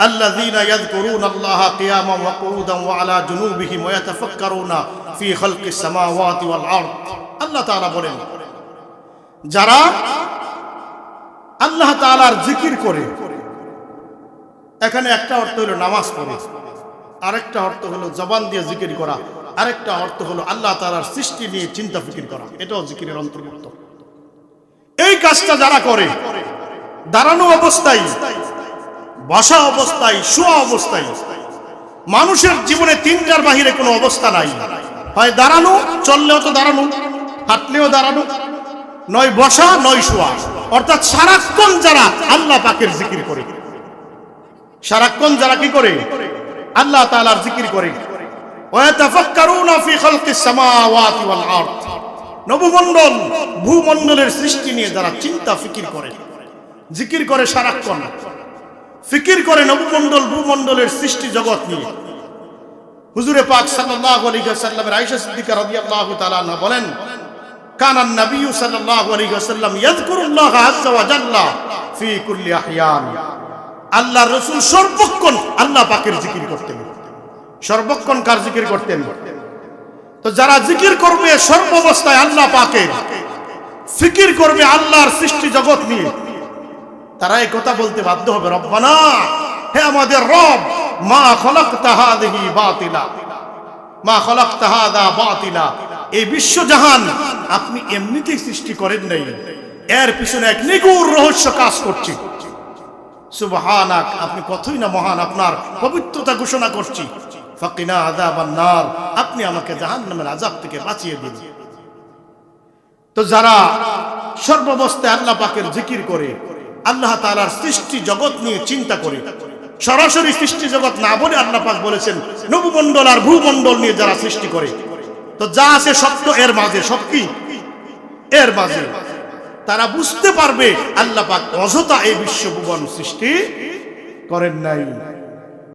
الذين يذكرون الله قياما وقعودا وعلى جنوبهم ويتفكرون في خلق السماوات والارض আল্লাহ তাআলা বলেন যারা আল্লাহ তাআলার জিকির করে এখানে একটা অর্থ হলো নামাজ পড়ে আরেকটা অর্থ হলো জবান দিয়ে জিকির করা আরেকটা অর্থ হলো আল্লাহ তাআলার সৃষ্টি নিয়ে চিন্তা ফিকির করা এটাও জিকিরের অন্তর্ভুক্ত এই কাজটা যারা করে দাঁড়ানো অবস্থায় বসা অবস্থায়, শোয়া অবস্থায়। মানুষের জীবনে তিনটার বাহিরে কোনো অবস্থা নাই। হয় দাঁড়ানো, চললেও তো দাঁড়ানো, হাঁটলেও দাঁড়ানো, নয় বসা, নয় শোয়া। অর্থাৎ সারাক্ষণ যারা আল্লাহ পাকের জিকির করে। সারাক্ষণ যারা কি করে? আল্লাহ তাআলার জিকির করে। নবমণ্ডল, ভূমণ্ডলের সৃষ্টি নিয়ে যারা চিন্তা, ফিকির করে, জিকির করে সারাক্ষণ। ফিকির করে নবমণ্ডল, ভূমণ্ডলের সৃষ্টি জগৎ নিয়ে। হুজুরে পাক সাল্লাল্লাহু আলাইহি ওয়াসাল্লামের আয়েশা সিদ্দিকা রাদিয়াল্লাহু তাআলা আনহা বলেন, কান নবী সাল্লাল্লাহু আলাইহি ওয়াসাল্লাম ইয়াযকুরুল্লাহ আযজা ওয়া জাল্লা ফি কুল্লি আহয়ান। আল্লাহ রাসূল সর্বক্ষণ আল্লাহ পাকের জিকির করতেন। সর্বক্ষণ কার জিকির করতেন? তো যারা জিকির করবে সর্বাবস্থায় আল্লাহ পাকের। ফিকির করবে আল্লাহর সৃষ্টি জগৎ নিয়ে। তারা এই কথা বলতে বাধ্য হবে, রব্বানা। হে আমাদের রব, মা খলাকতা হাদিহি বাতিলা। মা খলাকতা হাদা বাতিলা। এই বিশ্বজাহান আপনি এমনিতেই সৃষ্টি করেন নাই। এর পিছনে এক নিগুড় রহস্য কাজ করছে। সুবহানাক, আপনি কতই না মহান, আপনার পবিত্রতা ঘোষণা করছি। ফাকিনা আযাবান নার, আপনি আমাকে জাহান্নামের আযাব থেকে বাঁচিয়ে দিন। তো যারা সর্বাবস্থায় আল্লাহ পাকের জিকির করে আল্লাহ তালার সৃষ্টি জগৎ নিয়ে চিন্তা করে। সরাসরি সৃষ্টি জগৎ না বলে আল্লাহ পাক বলেছেন, নবমণ্ডল আর ভূমণ্ডল নিয়ে যারা সৃষ্টি করে। তো যা আছে সত্য এর মাঝে, সব কি? এর মাঝে। তারা বুঝতে পারবে আল্লাহ পাক অযথা এই বিশ্বভুবন সৃষ্টি করেন নাই।